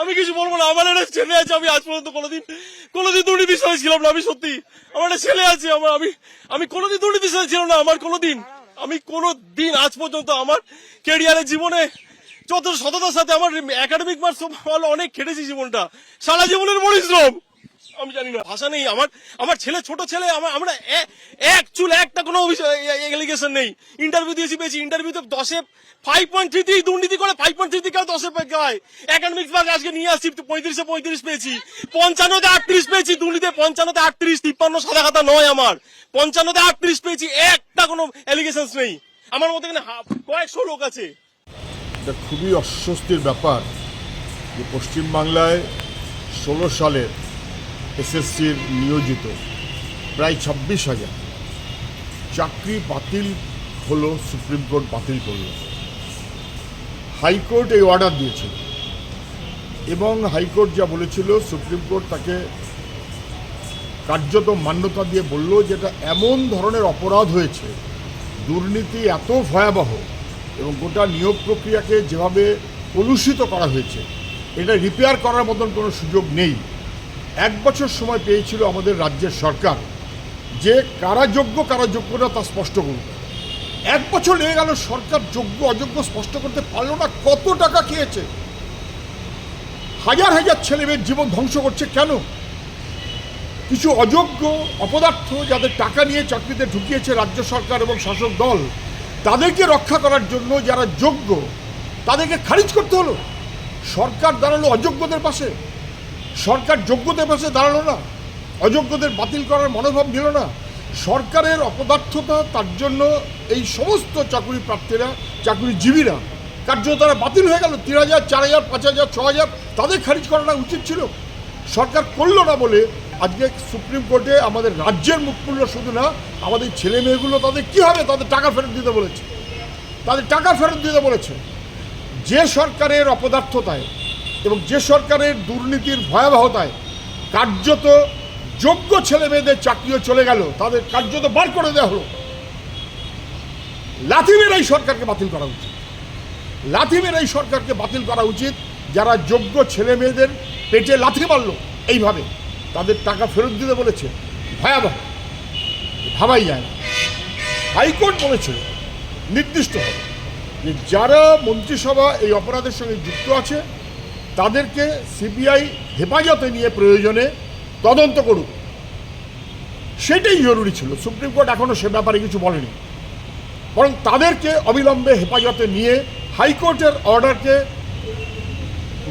আমি কিছু বলব না। আমার একটা ছেলে আছে, আমি আজ পর্যন্ত কোনোদিন কোনোদিন দুর্নীতির সাথে ছিলাম না, আমি সত্যি। আমার একটা ছেলে আছে, আমার আমি আমি কোনোদিন দুর্নীতির সাথে ছিলাম না, আমার কোনোদিন। আমি কোনো দিন আজ পর্যন্ত আমার কেরিয়ারের জীবনে চতুর্থ সততার সাথে আমার একাডেমিক মার্কস ভালো, অনেক খেটেছি জীবনটা। সারা জীবনের পরিশ্রম। আমি জানি না। ভাষা নেই, আমার আমার ছেলে, ছোট ছেলে, আমার আমরা এক চুল, একটা কোনো এলিগেশন নেই। ইন্টারভিউ দিয়েছি, পেয়েছি। ইন্টারভিউতে দশে ফাইভ পয়েন্ট থ্রি দুর্নীতি করে ফাইভ পয়েন্ট থ্রি কেউ দশে পায় একাডেমিক্স ভাগ আজকে নিয়ে আসছি, পঁয়ত্রিশে পঁয়ত্রিশ পেয়েছি। পঞ্চান্নতে আটত্রিশ পেয়েছি দুর্নীতি পঞ্চান্নতে আটত্রিশ, তিপ্পান্ন সাদা খাতা নয় আমার। পঞ্চান্নতে আটত্রিশ পেয়েছি, একটা কোনো এলিগেশন নেই। আমার মতো এখানে কয়েকশো লোক আছে। এটা খুবই অস্বস্তির ব্যাপার যে পশ্চিমবাংলায় ষোলো সালের এসএসসির নিয়োজিত। প্রায় ছাব্বিশ হাজার। চাকরি বাতিল হলো, সুপ্রিম কোর্ট বাতিল করল। হাইকোর্ট এই অর্ডার দিয়েছিল এবং হাইকোর্ট যা বলেছিল, সুপ্রিম কোর্ট তাকে কার্যত মান্যতা দিয়ে বলল যেটা এমন ধরনের অপরাধ হয়েছে, দুর্নীতি এত ভয়াবহ এবং গোটা নিয়োগ প্রক্রিয়াকে যেভাবে কলুষিত করা হয়েছে, এটা রিপেয়ার করার মতন কোনো সুযোগ নেই। এক বছর সময় পেয়েছিল আমাদের রাজ্যের সরকার। যে কারা যোগ্য কারা যোগ্য না তা স্পষ্ট করুক এক বছর লেগে গেল, সরকার যোগ্য, অযোগ্য স্পষ্ট করতে পারল না, কত টাকা খেয়েছে? হাজার হাজার ছেলে মেয়ের জীবন ধ্বংস করছে কেন? কিছু অযোগ্য অপদার্থ যাদের টাকা নিয়ে চাকরিতে ঢুকিয়েছে রাজ্য সরকার এবং শাসক দল, তাদেরকে রক্ষা করার জন্য যারা যোগ্য, তাদেরকে খারিজ করতে হলো। সরকার দাঁড়াল অযোগ্যদের পাশে। সরকার যোগ্যদের পাশে দাঁড়াল না, অযোগ্যদের বাতিল করার মনোভাব দিল না। সরকারের অপদার্থতা, তার জন্য এই সমস্ত চাকরি প্রার্থীরা চাকরিজীবীরা কার্য তারা বাতিল হয়ে গেল। তিন হাজার, চার হাজার, পাঁচ হাজার, ছ হাজার, তাদের খারিজ করাটা উচিত ছিল। সরকার করল না বলে আজকে সুপ্রিম কোর্টে আমাদের রাজ্যের মুখ খুললো শুধু না, আমাদের ছেলে মেয়েগুলো তাদের কী হবে? তাদের টাকা ফেরত দিতে বলেছে। তাদের টাকা ফেরত দিতে বলেছে। যে সরকারের অপদার্থতায় এবং যে সরকারের দুর্নীতির ভয়াবহতায় কার্যত যোগ্য ছেলে মেয়েদের চাকরিও চলে গেল, তাদের কার্যত বার করে দেওয়া হলো। লাথিমের এই সরকারকে বাতিল করা উচিত। লাথিমের এই সরকারকে বাতিল করা উচিত যারা যোগ্য ছেলে মেয়েদের পেটে লাথি মারলো। এইভাবে তাদের টাকা ফেরত দিতে বলেছে। ভয়াবহ। ভাবাই যায় না। হাইকোর্ট বলেছে, নির্দিষ্ট যে যারা মন্ত্রিসভা এই অপরাধের সঙ্গে যুক্ত আছে তাদেরকে সিবিআই হেফাজতে নিয়ে প্রয়োজনে তদন্ত করুক। সেটাই জরুরি ছিল। সুপ্রিম কোর্ট এখনও সে ব্যাপারে কিছু বলেনি। বরং তাদেরকে অবিলম্বে হেফাজতে নিয়ে হাইকোর্টের অর্ডারকে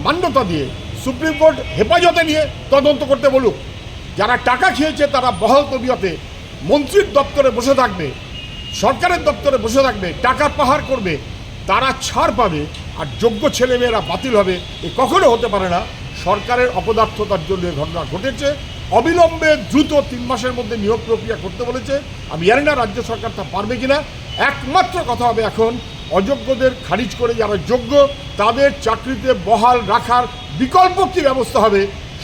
মান্যতা দিয়ে সুপ্রিম কোর্ট হেফাজতে নিয়ে তদন্ত করতে বলুক। যারা টাকা খেয়েছে তারা বহাল তবিয়তে মন্ত্রীর দপ্তরে বসে থাকবে, সরকারের দপ্তরে বসে থাকবে, টাকা পাহাড় করবে, তারা ছাড় পাবে আর যোগ্য ছেলেমেয়েরা বাতিল হবে, এ কখনো হতে পারে না। সরকারের অপদার্থতার জন্য এ ঘটনা ঘটেছে। অবিলম্বে দ্রুত তিন মাসের মধ্যে নিয়োগ প্রক্রিয়া করতে বলেছে। আমি জানি না রাজ্য সরকার তা পারবে কিনা। একমাত্র কথা হবে এখন, অযোগ্যদের খারিজ করে যারা যোগ্য, তাদের চাকরিতে বহাল রাখার বিকল্প কী ব্যবস্থা হবে?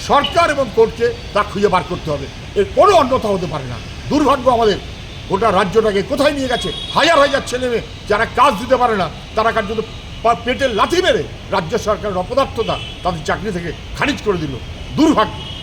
সরকার এবং কোর্টকে তা খুঁজে বার করতে হবে। এর কোনো অন্যথা হতে পারে না। দুর্ভাগ্য আমাদের, গোটা রাজ্যটাকে কোথায় নিয়ে গেছে? হাজার হাজার ছেলে মেয়ে যারা কাজ দিতে পারে না, তারা কার্যত পা- পেটে লাঠি মেরে রাজ্য সরকারের অপদার্থতা তাদের চাকরি থেকে খারিজ করে দিল। দুর্ভাগ্য।